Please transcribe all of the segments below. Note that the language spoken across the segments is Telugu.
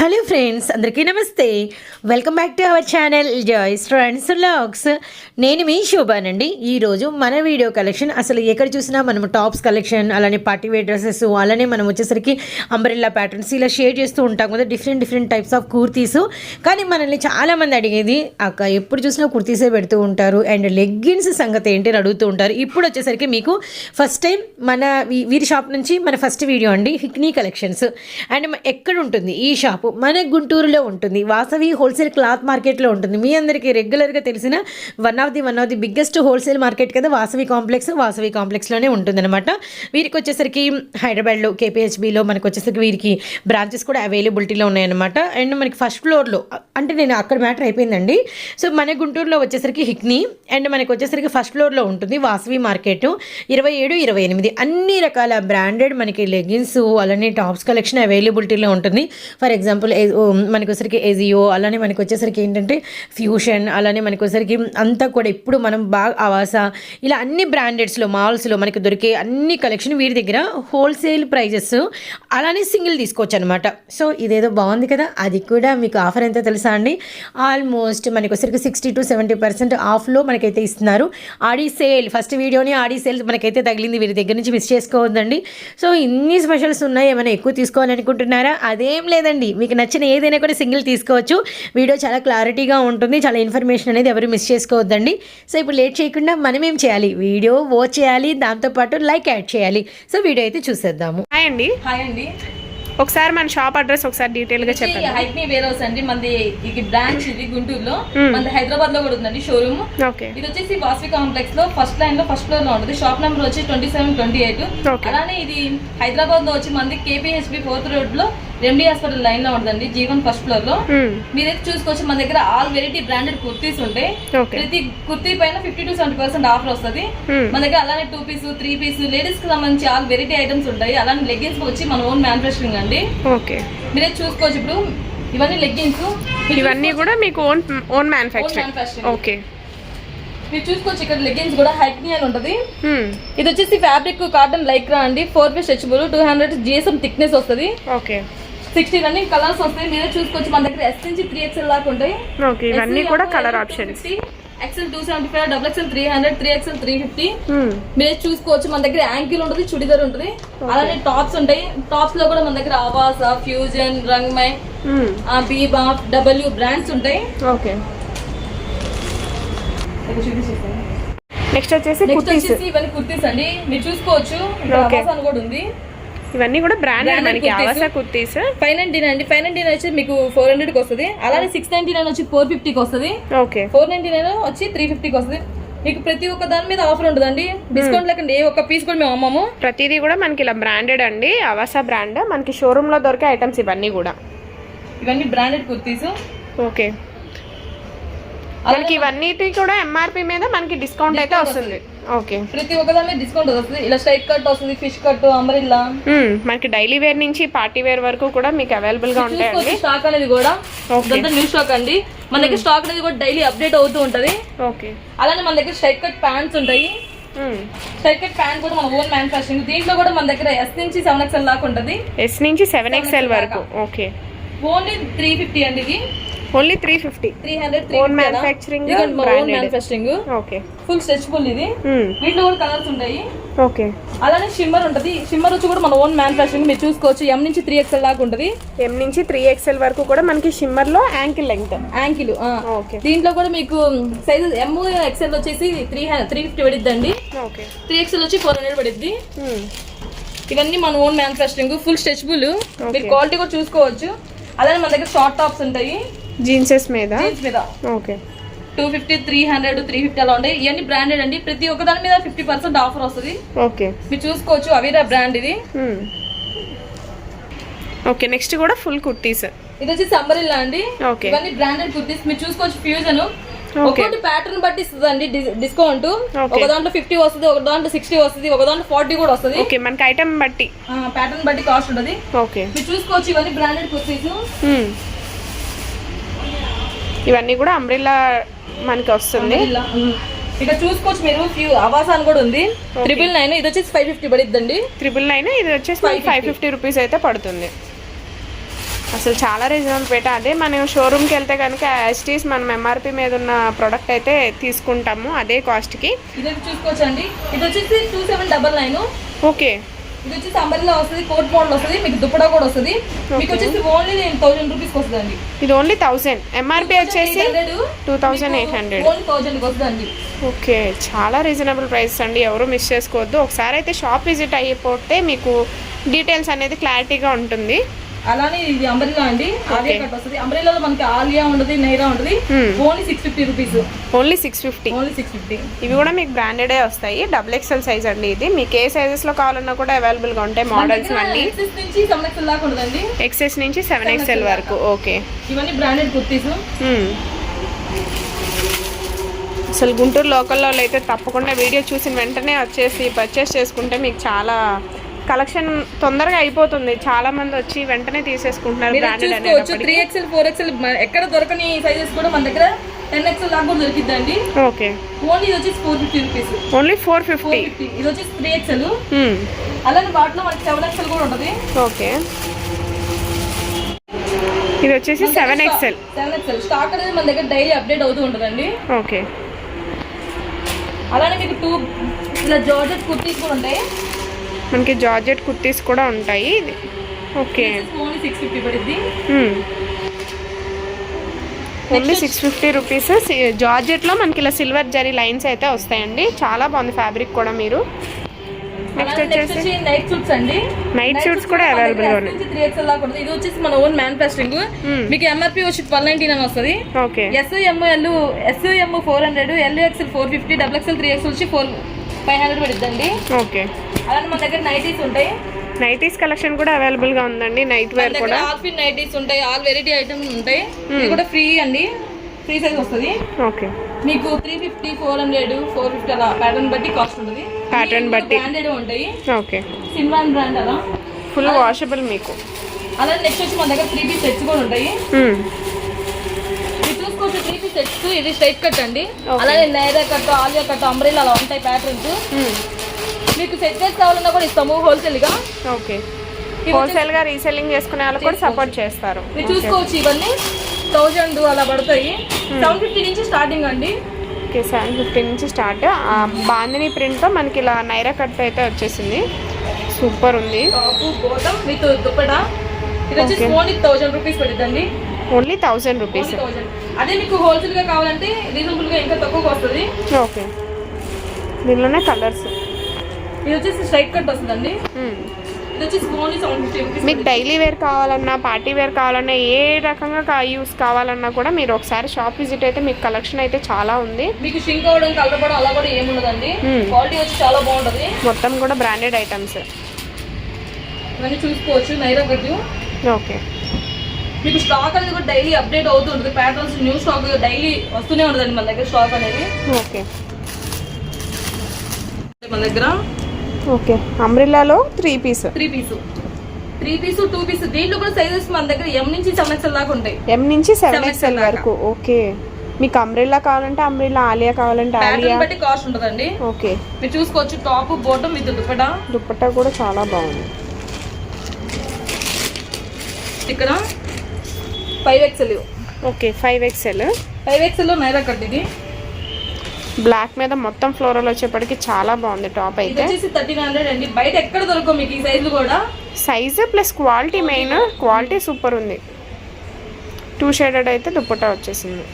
హలో ఫ్రెండ్స్ అందరికీ నమస్తే. Welcome back to our channel Joy's friends vlogs నేను మీ శోభానండి ఈరోజు మన వీడియో కలెక్షన్ అసలు ఎక్కడ చూసినా మనం టాప్స్ కలెక్షన్ అలానే పార్టీ వేర్ డ్రెస్సెస్ అలానే మనం వచ్చేసరికి అంబరిల్లా ప్యాటర్న్స్ ఇలా షేర్ చేస్తూ ఉంటాం కదా different different types of kurtis. కానీ మనల్ని చాలామంది అడిగేది అక్క ఎప్పుడు చూసినా కుర్తీసే పెడుతూ ఉంటారు? అండ్ లెగ్గిన్స్ సంగతి ఏంటి? అని అడుగుతూ ఉంటారు. ఇప్పుడు వచ్చేసరికి మీకు ఫస్ట్ టైం మన వీరి షాప్ నుంచి మన ఫస్ట్ వీడియో అండి హిక్నీ కలెక్షన్స్. అండ్ ఎక్కడ ఉంటుంది ఈ షాపు మన గుంటూరులో ఉంటుంది. వాసవి హోల్సేల్ క్లాత్ మార్కెట్లో ఉంటుంది. మీ అందరికీ రెగ్యులర్గా తెలిసిన one of the one of the biggest wholesale market కదా వాసవి కాంప్లెక్స్. వాసవి కాంప్లెక్స్లోనే ఉంటుందన్నమాట. వీరికి వచ్చేసరికి హైదరాబాద్లో కేపీహెచ్బిలో మనకు వచ్చేసరికి వీరికి బ్రాంచెస్ కూడా అవైలబిలిటీలో ఉన్నాయన్నమాట. అండ్ మనకి ఫస్ట్ ఫ్లోర్లో అంటే నేను అక్కడ మ్యాటర్ అయిపోయిందండి. సో మన గుంటూరులో వచ్చేసరికి హిక్నీ అండ్ మనకి వచ్చేసరికి ఫస్ట్ ఫ్లోర్లో ఉంటుంది వాసవి మార్కెట్. ఇరవై ఏడు ఇరవై ఎనిమిది అన్ని రకాల బ్రాండెడ్ మనకి లెగిన్స్ అలానే టాప్స్ కలెక్షన్ అవైలబిలిటీలో ఉంటుంది. ఫర్ ఎగ్జాంపుల్ ఎగ్జాంపుల్ మనకు వచ్చరికి ఎజియో అలానే మనకు వచ్చేసరికి ఏంటంటే ఫ్యూషన్ అలానే మనకు వచ్చేసరికి అంతా కూడా ఇప్పుడు మనం బాగా ఆవాస ఇలా అన్ని బ్రాండెడ్స్లో మాల్స్లో మనకి దొరికే అన్ని కలెక్షన్ వీరి దగ్గర హోల్సేల్ ప్రైజెస్ అలానే సింగిల్ తీసుకోవచ్చు అనమాట సో ఇదేదో బాగుంది కదా? అది కూడా మీకు ఆఫర్ ఎంత తెలుసా అండి? ఆల్మోస్ట్ మనకు వచ్చరికి సిక్స్టీ టు సెవెంటీ పర్సెంట్ ఆఫ్లో మనకైతే ఇస్తున్నారు. ఆడి సేల్ ఫస్ట్ వీడియోని ఆడి సేల్ మనకైతే తగిలింది వీరి దగ్గర నుంచి మిస్ చేసుకోవద్దండి. సో ఇన్ని స్పెషల్స్ ఉన్నాయి ఏమైనా ఎక్కువ తీసుకోవాలనుకుంటున్నారా? అదేం లేదండి. మీకు నచ్చిన ఏదైనా కూడా సింగిల్ తీసుకోవచ్చు. వీడియో చాలా క్లారిటీగా ఉంటుంది. చాలా ఇన్ఫర్మేషన్ అనేది ఎవరు మిస్ చేసుకోవద్దండి. సో ఇప్పుడు లేట్ చేయకుండా మనం ఏం చేయాలి? వీడియో వాచ్ చేయాలి. దాంతోపాటు లైక్ యాడ్ చేయాలి. సో వీడియో అయితే చూసేద్దాము. హాయ్ అండి. హాయ్ అండి. ఒకసారి మన షాప్ అడ్రస్ ఒకసారి డీటెయిల్గా చెప్పండి. హైట్నీ వేర్ హౌస్ అండి మనది ఇది బ్రాంచ్ ఇది గుంటూరులో. మనది హైదరాబాద్లో కూడా ఉందండి షోరూమ్ ఓకే. ఇది వచ్చేసి వాసవి కాంప్లెక్స్లో ఫస్ట్ లైన్లో ఫస్ట్ ఫ్లోర్లో ఉంటుంది. షాప్ నెంబర్ వచ్చి ట్వంటీ సెవెన్ ట్వంటీ ఎయిట్. అలానే ఇది హైదరాబాద్లో వచ్చి మనది కేపీహెచ్బి ఫోర్త్ రోడ్లో ఎండి హాస్పిటల్ లైన్లో ఉంటుందండి జీవన్ ఫస్ట్ ఫ్లోర్లో. మీరైతే చూసుకోవచ్చు మన దగ్గర ఆల్ వెరైటీ బ్రాండెడ్ కుర్తీస్ ఉంటాయి. ప్రతి కుర్తీ పైన fifty to seventy percent offer వస్తుంది. Hmm. మన దగ్గర అలానే టూ పీస్ త్రీ పీస్ లేడీస్కి సంబంధించి ఆల్ వెరైటీ ఐటమ్స్ ఉంటాయి. అలానే లెగ్గిన్స్ వచ్చి మన ఓన్ మ్యానుఫాక్చరింగ్ అండి. ఓకే. మీరే చూసుకోవచ్చు ఇప్పుడు. ఇవన్నీ లెగ్గిన్స్ ఇవన్నీ కూడా మీకు ఓన్ ఓన్ మ్యానుఫ్యాక్చరింగ్. ఓకే. మీరు చూసుకోవచ్చు ఇక్కడ లెగ్గిన్స్ కూడా హైట్నీ అని ఉంటుంది. ఇది వచ్చేసి ఫ్యాబ్రిక్ కాటన్ లైక్రా అండి. Four piece stretchable two hundred GSM thickness వస్తుంది. ఓకే. సిక్స్టీ రన్నింగ్ కలర్స్ వస్తాయి. మీరే చూసుకోవచ్చు. మన దగ్గర ఎస్ నుంచి త్రీ ఎక్స్ఎల్ దాకా ఉంటాయి. ఓకే. ఇవన్నీ కూడా colour options XL two seventy five double XL three hundred three XL three fifty మీరే చూసుకోవచ్చు మన దగ్గర యాంకిల్ ఉంటుంది చుడిదార్ ఉంటుంది. అలానే టాప్స్ ఉంటాయి. టాప్స్లో కూడా మన దగ్గర ఆవాస ఫ్యూజన్ రంగ్మై బీబా డబ్ల్యూ బ్రాండ్స్ ఉంటాయి. ఓకే. నెక్స్ట్ వచ్చేసి నెక్స్ట్ కుర్తీస్. వచ్చేసి ఇవన్నీ కుర్తీస్ అండి. మీరు చూసుకోవచ్చు. కూడా ఉంది. ఇవన్నీ కూడా బ్రాండెడ్ Branded మనకి. Avaasa kurtis five ninety nine అండి ఫైవ్ నైన్టీ నైన్ వచ్చి మీకు ఫోర్ హండ్రెడ్కి వస్తుంది. అలానే సిక్స్ నైన్టీ నైన్ వచ్చి ఫోర్ ఫిఫ్టీకి వస్తుంది. ఓకే ఫోర్ నైన్టీ నైన్ వచ్చి త్రీ ఫిఫ్టీకి వస్తుంది. మీకు ప్రతి ఒక్క దాని మీద ఆఫర్ ఉంటుందండి. డిస్కౌంట్ లేకుండా ఏ ఒక్క పీస్ కూడా మేము అమ్మము. ప్రతిదీ కూడా మనకి ఇలా బ్రాండెడ్ అండి. ఆవాస బ్రాండ్ మనకి షోరూమ్లో దొరికే ఐటమ్స్ ఇవన్నీ కూడా. ఇవన్నీ బ్రాండెడ్ కుర్తీస్ ఓకే మనకి ఇవన్నిటి కూడా ఎంఆర్పి మీద మనకి డిస్కౌంట్ అయితే వస్తుంది. ఓకే. ప్రతి ఒక్క దాని మీద డిస్కౌంట్ వస్తుంది. ఇలా స్ట్రైట్ కట్ వస్తుంది ఫిష్ కట్ అంబ్రిల్లా. మనకి డైలీ వేర్ నుంచి పార్టీ వేర్ వరకు కూడా మీకు అవైలబుల్గా ఉంటాయండి. చూసుకోవచ్చు స్టాక్ అనేది కూడా. ఇదంతా న్యూ స్టాక్ అండి. మన దగ్గర స్టాక్ అనేది కూడా డైలీ అప్డేట్ అవుతూ ఉంటది. ఓకే. అలానే మన దగ్గర స్ట్రైట్ కట్ ప్యాంట్స్ ఉంటాయి. మ్మ్. స్ట్రైట్ కట్ ప్యాంట్ కూడా మన ఓన్ మ్యానుఫాక్చరింగ్ దీంట్లో కూడా మన దగ్గర ఎస్ నుంచి సెవెన్ ఎక్స్ఎల్ దాకా ఉంటుంది. ఎస్ నుంచి సెవెన్ ఎక్స్ఎల్ వరకు. ఓకే. ఓన్లీ త్రీ ఫిఫ్టీ అండి ఇది. Only three fifty three hundred Own manufacturing, own. Manufacturing okay full stretchable ఇది. వీటిలో కూడా కలర్స్ ఉంటాయి. ఓకే అలానే షిమ్మర్ ఉంటుంది. షిమ్మర్ వచ్చి కూడా మన ఓన్ మ్యానుఫాక్చరింగ్ మీరు చూసుకోవచ్చు. ఎం నుంచి త్రీ ఎక్స్ఎల్ దాకా ఉంటుంది. ఎం నుంచి త్రీ ఎక్స్ఎల్ వరకు కూడా మనకి షిమ్మర్లో యాంకిల్ లెంగ్త్ యాంకిల్ ఓకే దీంట్లో కూడా మీకు సైజ్ ఎమ్ ఎక్స్ఎల్ వచ్చేసి త్రీ త్రీ ఫిఫ్టీ పడిద్దండి. ఓకే త్రీ ఎక్స్ఎల్ వచ్చి ఫోర్ హండ్రెడ్ పడిద్ది. మ్మ్. ఇవన్నీ మన ఓన్ మ్యానుఫాక్చరింగ్ ఫుల్ స్ట్రెచబుల్ మీరు క్వాలిటీ కూడా చూసుకోవచ్చు. అలానే మన దగ్గర షార్ట్ టాప్స్ ఉంటాయి. జీన్సెస్ మీద? జీన్స్ మీద. Okay. Two fifty three hundred three fifty అలా ఉంటాయి. ఇవన్నీ బ్రాండెడ్ అండి. ప్రతి ఒక్క దాని మీద ఫిఫ్టీ పర్సెంట్ ఆఫర్ వస్తుంది. ఓకే. మీరు చూసుకోవచ్చు అవిరా బ్రాండ్ ఇది. ఓకే నెక్స్ట్ కూడా ఫుల్ కుర్తీస్. ఇది వచ్చేసి అంబరిల్లా అండి. ఓకే. ఇవన్నీ బ్రాండెడ్ కుర్తీస్. మీరు చూసుకోవచ్చు ఫ్యూజన్ ఒక్కొక్కటి ప్యాటర్న్ బట్టి ఇస్తుంది అండి డిస్కౌంట్. ఒక దాంట్లో ఫిఫ్టీ వస్తుంది ఒక దాంట్లో సిక్స్టీ వస్తుంది ఒక దాంట్లో ఫార్టీ కూడా వస్తుంది. ఓకే మనకి ఐటమ్ బట్టి. ప్యాటర్న్ బట్టి కాస్ట్ ఉంటుంది. ఓకే. మీరు చూసుకోవచ్చు ఇవన్నీ బ్రాండెడ్ కుర్తీస్. ఇవన్నీ కూడా అంబ్రిల్లా మనకి వస్తుంది. ఇక్కడ చూసుకోవచ్చు మీరు ఫ్యూ అవాసాన్ కూడా ఉంది. ట్రిపుల్ నైన్ ఇది వచ్చేసి ఫైవ్ ఫిఫ్టీ పడిద్దండి. త్రిబుల్ నైన్ ఇది వచ్చేసి ఫైవ్ ఫిఫ్టీ రూపీస్ అయితే పడుతుంది. అసలు చాలా రీజనబుల్ పెట్ట అదే మనం షోరూమ్కి వెళ్తే కనుక యాస్టీస్ మనం ఎంఆర్పి మీద ఉన్న ప్రోడక్ట్ అయితే తీసుకుంటాము అదే కాస్ట్కి ఇది వచ్చి చూసుకోవచ్చు అండి ఇది వచ్చేసి two seven double nine okay ఇది వచ్చేసి అంబరిలో వస్తుంది కోట్ మోడల్ వస్తుంది మీకు దుప్పడా కూడా వస్తుంది. మీకు వచ్చేసి ఓన్లీ థౌసండ్ రూపీస్కి వస్తుందండి. ఇది ఓన్లీ థౌసండ్ ఎంఆర్పి వచ్చేసి two thousand eight hundred only థౌసండ్కి వస్తుందండి. ఓకే. చాలా రీజనబుల్ ప్రైస్ అండి. ఎవరు మిస్ చేసుకోవద్దు. ఒకసారి అయితే షాప్ విజిట్ అయిపోతే మీకు డీటెయిల్స్ అనేది క్లారిటీగా ఉంటుంది. అలానే ఇది అంబ్రెల్లా అండి. ఆలియా కట్ వస్తుంది. మనకి ఆలియా ఉండదు నైరా ఉండదు. Hmm. Only six fifty rupees only six fifty only six fifty ఇవి కూడా మీకు బ్రాండెడే వస్తాయి. డబుల్ ఎక్స్ఎల్ సైజ్ అండి ఇది. మీకు ఏ సైజెస్లో కావాలన్నా కూడా అవైలబుల్గా ఉంటాయి మోడల్స్ అన్నీ నుంచి సెవెన్ ఎక్స్ఎల్ దాకా ఉండదండి. ఎక్సెస్ నుంచి సెవెన్ ఎక్స్ఎల్ వరకు. ఓకే ఇవన్నీ బ్రాండెడ్ కుర్తీస్. మ్మ్. అసలు గుంటూరు లోకల్లో అయితే తప్పకుండా వీడియో చూసిన వెంటనే వచ్చేసి పర్చేస్ చేసుకుంటే మీకు చాలా కలెక్షన్ తొందరగా అయిపోతుంది. చాలా మంది వచ్చి వెంటనే తీసేసుకుంటున్నారు త్రీ ఎక్స్ఎల్ ఫోర్ ఎక్స్ఎల్ ఎక్కడ దొరకని సైజెస్ కూడా మన దగ్గర టెన్ ఎక్స్ఎల్ దాకా కూడా దొరికిద్దండి. ఓకే. ఓన్లీ ఇది వచ్చేసి four fifty rupees only four fifty ఇది వచ్చేసి త్రీ ఎక్స్ఎల్ అలానే వాటిలో మనకి సెవెన్ ఎక్స్ఎల్ కూడా ఉంటుంది. ఓకే. ఇది వచ్చేసి seven XL seven XL stock అనేది మన దగ్గర డైలీ అప్డేట్ అవుతూ ఉంటుందండి. ఓకే. అలానే మీకు టూ ఇలా జార్జెట్ కుర్తీస్ కూడా ఉంటాయి. మనకి జార్జెట్ కుర్తీస్ కూడా ఉంటాయి okay. Only six fifty rupees జార్జెట్లో మనకి ఇలా సిల్వర్ జరీ లైన్స్ అయితే వస్తాయండి. చాలా బాగుంది ఫ్యాబ్రిక్ కూడా మీరు. నెక్స్ట్ వచ్చేసి వచ్చి నైట్ సూట్స్ అండి. నైట్ సూట్స్ కూడా అవైలబుల్ ఉన్నాయి త్రీ ఎక్స్ఎల్ దాకా ఉంటుంది ఇది వచ్చేసి మన ఓన్ మ్యానుఫాక్చరింగ్ Hmm. మీకు ఎంఆర్పి వచ్చి ట్వెల్వ్ నైన్టీన్ అని వస్తుంది. Okay. S M L S M four hundred L XL four fifty double XL three XL వచ్చి ఫోర్ ఫైవ్ హండ్రెడ్ పడుద్దండి. ఓకే. అలానే మన దగ్గర నైటీస్ ఉంటాయి. నైటీస్ కలెక్షన్ కూడా అవైలబుల్గా ఉందండి నైట్ వేర్ కూడా. ఆల్ నైటీస్ ఉంటాయి ఆల్ వెరైటీ ఐటమ్స్ ఉంటాయి. ఇది కూడా ఫ్రీ అండి ఫ్రీ సైజ్ వస్తుంది. ఓకే. మీకు three fifty four hundred four fifty అలా ప్యాటర్న్ బట్టి కాస్ట్ ఉంటుంది. Pattern బట్టి. బ్రాండెడ్ ఉంటాయి. ఓకే. సిన్వాన్ బ్రాండ్ అలా. ఫుల్ వాషబుల్ మీకు. అలా నెక్స్ట్ వచ్చి మన దగ్గర త్రీ పీస్ సెట్స్ కూడా ఉంటాయి. సెట్స్ ఇది స్ట్రైట్ కట్ అండి. అలానే Naira cut Alia cut umbrella అలా ఉంటాయి ప్యాటర్న్స్. మీకు సెట్ చేసి కావాలన్నా కూడా ఇస్తాము హోల్సేల్గా. ఓకే. హోల్సేల్గా రీసెల్లింగ్ చేసుకునే వాళ్ళు కూడా సపోర్ట్ చేస్తారు. మీరు చూసుకోవచ్చు ఇవన్నీ. థౌజండ్ అలా పడతాయి. సెవెన్ ఫిఫ్టీ నుంచి స్టార్టింగ్ అండి. ఓకే సెవెన్ ఫిఫ్టీ నుంచి స్టార్ట్ బాందిని ప్రింట్తో మనకి ఇలా నైరా కట్ అయితే వచ్చేసింది. సూపర్ ఉంది. విత్ దుప్పటా. ఇది వచ్చేసి. ఓన్లీ థౌజండ్ రూపీస్ పడుతుందండి ఓన్లీ థౌజండ్ రూపీస్ అదే మీకు హోల్సేల్గా కావాలంటే రీజనబుల్గా ఇంకా తక్కువకి వస్తుంది. ఓకే దీనిలోనే కలర్స్ ఇది వచ్చేసి స్ట్రైట్ కట్ వస్తుందండి. ఇది వచ్చేసి ఓన్లీ సెవెన్ ఫిఫ్టీ రూపీస్ మీకు డైలీ వేర్ కావాలన్నా పార్టీ వేర్ కావాలన్నా ఏ రకంగా యూస్ కావాలన్నా కూడా మీరు ఒకసారి షాప్ విజిట్ అయితే మీకు కలెక్షన్ అయితే చాలా ఉంది. మీకు షింక్ అవ్వడం కలపడం అలా కూడా ఏముండదండి. క్వాలిటీ వచ్చి చాలా బాగుంటది. మొత్తం కూడా బ్రాండెడ్ ఐటమ్స్ ఇవన్నీ చూసుకోవచ్చు నైరా ఓకే. మీకు స్టాక్ అనేది కూడా డైలీ అప్డేట్ అవుతూ ఉంటుంది. ప్యాటర్న్స్ న్యూ స్టాక్ డైలీ వస్తూనే ఉంటుందండి మన దగ్గర స్టాక్ అనేది. ఓకే. మన దగ్గర okay. అంబ్రిల్లాలో three piece three piece three piece two piece దీంట్లో కూడా సైజెస్ మన దగ్గర ఎం నుంచి సెవెన్ ఎక్స్ఎల్ దాకా ఉంటాయి. ఎం నుంచి సెవెన్ ఎక్స్ఎల్. వరకు. ఓకే. మీకు అంబ్రిల్లా కావాలంటే అంబ్రిల్లా ఆలియా కావాలంటే ఆలియా బట్టి కాస్ట్ ఉంటుందండి. ఓకే. మీరు చూసుకోవచ్చు top bottom with dupatta. Dupatta కూడా చాలా బాగుంది. ఇక్కడ five XL okay five XL five XL Naira cut ఇది. బ్లాక్ మీద మొత్తం ఫ్లోరల్ వచ్చేప్పటికి చాలా బాగుంది టాప్ అయితే. అండి. బయట ఎక్కడ దొరకవు మీకు ఈ సైజులు కూడా? Size plus quality main quality super ఉంది. టూ షేడెడ్ అయితే దుప్పట్టా వచ్చేసింది.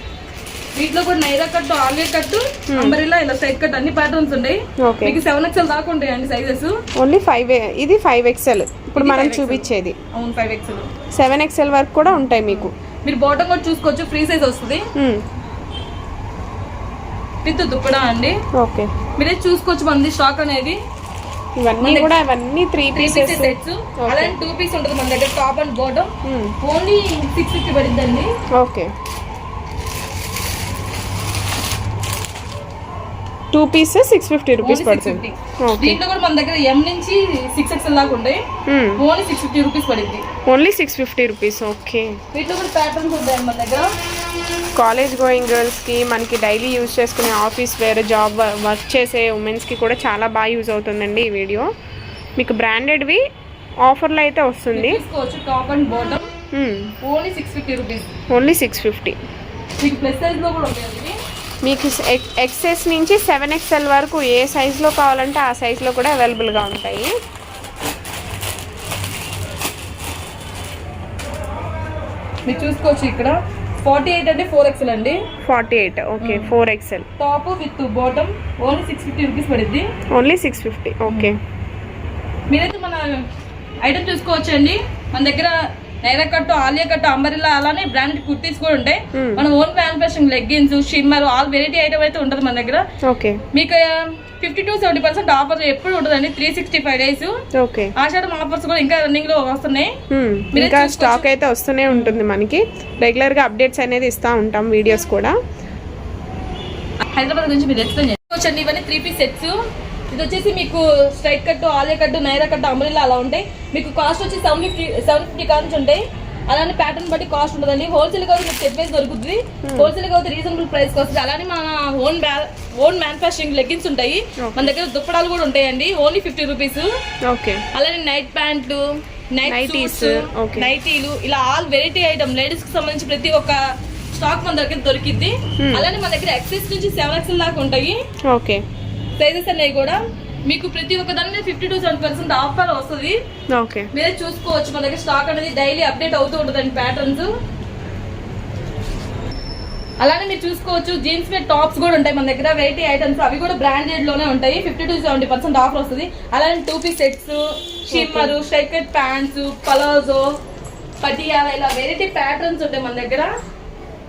వీటిలో కూడా Naira cut Alia cut umbrella ఇలా సైడ్ కట్ అన్ని ప్యాటర్న్స్ ఉంటాయి. ఓకే. మీకు సెవెన్ ఎక్స్ఎల్ దాకా ఉంటాయండి సైజెస్ ఓన్లీ ఫైవ్ ఇది ఫైవ్ ఎక్స్ఎల్ ఇప్పుడు మనం చూపించేది. అవును ఫైవ్ ఎక్స్ఎల్ సెవెన్ ఎక్స్ఎల్ వరకు కూడా ఉంటాయి మీకు. మీరు బాటమ్ కూడా చూసుకోవచ్చు ఫ్రీ సైజ్ వస్తుంది. మ్మ్. విత్ దుప్పడా అండి. ఓకే. మీరే చూసుకోవచ్చు మంది స్టాక్ అనేది. ఇవన్నీ కూడా ఇవన్నీ త్రీ పీసెస్ సెట్స్ అలాంటి టూ పీస్ ఉంటుంది మన దగ్గర top and bottom only six fifty పడిందండి. Okay. Two pieces six fifty rupees పడుతుంది. దీంట్లో కూడా మన దగ్గర ఎం నుంచి సిక్స్ ఎక్స్ఎల్ దాకా ఉంటాయి. ఓన్లీ సిక్స్ ఫిఫ్టీ రూపీస్ పడింది. Only six fifty rupees okay వీటిలో కూడా ప్యాటర్న్స్ ఉంటాయి మన దగ్గర. కాలేజ్ గోయింగ్ గర్ల్స్కి మనకి డైలీ యూజ్ చేసుకునే ఆఫీస్ వేరే జాబ్ వర్క్ చేసే ఉమెన్స్కి కూడా చాలా బాగా యూజ్ అవుతుందండి ఈ వీడియో. మీకు బ్రాండెడ్వి ఆఫర్లో అయితే వస్తుంది. తీసుకోవచ్చు top and bottom. Only six fifty rupees. Only six fifty. మీకు ప్లస్ కూడా. మీకు ఎక్సెస్ నుంచి సెవెన్ ఎక్స్ఎల్ వరకు ఏ సైజులో కావాలంటే ఆ సైజులో కూడా అవైలబుల్గా ఉంటాయి. మీరు చూసుకోవచ్చు ఇక్కడ. ఫార్టీ ఎయిట్ అంటే ఫోర్ ఎక్స్ఎల్ అండి. Forty eight okay four XL top with bottom only six fifty rupees పడుద్ది. ఓన్లీ సిక్స్ ఫిఫ్టీ ఓకే మీరైతే మన ఐటమ్ చూసుకోవచ్చు అండి మన దగ్గర నైరా కట్టు ఆలియా కట్టు అంబరిల్లా అలానే బ్రాండెడ్ కుర్తీస్ కూడా ఉంటాయి. మన own manufacturing leggings shimmer all variety item అయితే ఉంటుంది మన దగ్గర. ఓకే మీకు fifty to seventy percent offer ఎప్పుడు ఉంటుందండి? Three sixty five days okay. Ashadham offers కూడా ఇంకా రన్నింగ్లో వస్తున్నాయి. ఇంకా. స్టాక్ అయితే వస్తూనే ఉంటుంది మనకి. రెగ్యులర్గా అప్డేట్స్ అనేది ఇస్తూ ఉంటాం వీడియోస్ కూడా. హైదరాబాద్ గురించి మీరు ఎక్స్ప్లెయిన్ చేసుకోవచ్చండి ఇవన్నీ త్రీ పీస్ సెట్స్ ఇది వచ్చేసి మీకు స్ట్రైట్ కట్టు ఆలియా కట్టు నైరా కట్టు అంబ్రిల్లా అలా ఉంటాయి. మీకు కాస్ట్ వచ్చి సెవెన్ ఫిఫ్టీ సెవెన్ ఫిఫ్టీ కాన్స్ ఉంటాయి. అలానే ప్యాటర్న్ బట్టి కాస్ట్ ఉంటుందండి. హోల్సేల్గా మీకు చెప్పేసి దొరుకుతుంది. హోల్సేల్గా అయితే రీజనబుల్ ప్రైస్ వస్తుంది. అలానే మన ఓన్ ఓన్ మ్యానుఫాక్చరింగ్ లెగ్గిన్స్ ఉంటాయి. మన దగ్గర దుప్పడాలు కూడా ఉంటాయండి. ఓన్లీ ఫిఫ్టీ రూపీస్ ఓకే అలానే నైట్ ప్యాంట్లు నైట్ Nighties, సూట్స్ okay. నైటీలు ఇలా ఆల్ వెరైటీ ఐటమ్ లేడీస్కి సంబంధించి ప్రతి ఒక్క స్టాక్ మన దగ్గర దొరికిద్ది. అలానే మన దగ్గర ఎక్సెస్ నుంచి సెవెన్ ఎక్స్ఎల్ దాకా ఉంటాయి. ఓకే సైజెస్ అనేవి కూడా. మీకు ప్రతి ఒక్క దాని మీద fifty to seven percent offer వస్తుంది. ఓకే. మీరే చూసుకోవచ్చు. మన దగ్గర స్టాక్ అనేది డైలీ అప్డేట్ అవుతూ ఉంటుందండి ప్యాటర్న్స్ అలానే మీరు చూసుకోవచ్చు జీన్స్ మీద టాప్స్ కూడా ఉంటాయి మన దగ్గర. వెరైటీ ఐటమ్స్ అవి కూడా బ్రాండెడ్లోనే ఉంటాయి. Fifty to seventy percent offer వస్తుంది. అలానే two piece sets shimmer straight cut pants palazzo Patiala ఇలా వెరైటీ ప్యాటర్న్స్ ఉంటాయి మన దగ్గర.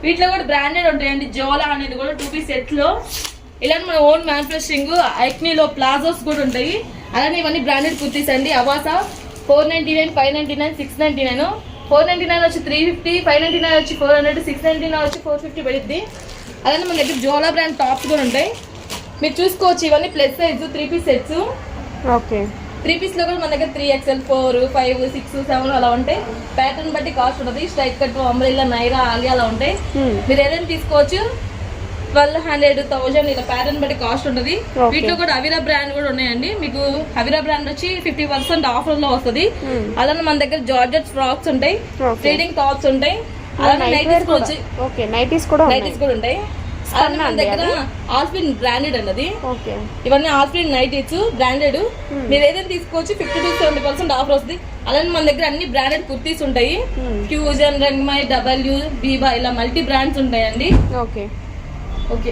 వీటిలో కూడా బ్రాండెడ్ ఉంటాయండి. జోలా అనేది కూడా టూ పీస్ సెట్స్లో. ఇలాంటి మన ఓన్ మ్యానుఫాక్చరింగ్ ఐక్నీలో ప్లాజోస్ కూడా ఉంటాయి. అలానే ఇవన్నీ బ్రాండెడ్ కుర్తీస్ అండి. Avaasa four ninety nine five ninety nine six ninety nine four ninety nine వచ్చి three fifty five ninety nine వచ్చి four hundred six ninety nine వచ్చి ఫోర్ ఫిఫ్టీ పడుద్ది. అలానే మన దగ్గర జోలా బ్రాండ్ టాప్స్ కూడా ఉంటాయి. మీరు చూసుకోవచ్చు ఇవన్నీ plus size three piece sets okay. Three పీస్లో కూడా మన దగ్గర three XL four five six seven అలా ఉంటాయి. ప్యాటర్న్ బట్టి కాస్ట్ ఉంటుంది. Straight cut umbrella Naira Alia అలా ఉంటాయి. మీరు ఏదైనా తీసుకోవచ్చు. ట్వెల్వ్ హండ్రెడ్ థౌజండ్ ఇలా ప్యాటర్న్ బట్టి కాస్ట్ ఉంటుంది. వీటిలో కూడా అవిరా బ్రాండ్ కూడా ఉన్నాయండి. మీకు అవిరా బ్రాండ్ వచ్చి ఫిఫ్టీ పర్సెంట్ ఆఫర్లో వస్తుంది. అలానే మన దగ్గర జార్జెట్ ఫ్రాక్స్ ఉంటాయి. ట్రేడింగ్ టాప్స్ ఉంటాయి. అలానే నైటీస్ కూడా. వచ్చి ఓకే నైటీస్ కూడా నైటీస్ కూడా ఉంటాయి. అలానే మన దగ్గర ఆల్ఫిన్ బ్రాండెడ్ అన్నది. ఇవన్నీ నైటీస్ బ్రాండెడ్ మీరు ఏదైనా తీసుకోవచ్చు fifty to seventy percent offer వస్తుంది. అలానే మన దగ్గర అన్ని బ్రాండెడ్ కుర్తీస్ ఉంటాయి. ఫ్యూజన్ రంగ్మై డబ్ల్యూ బీబా ఇలా మల్టీ బ్రాండ్స్ ఉంటాయండి. Okay okay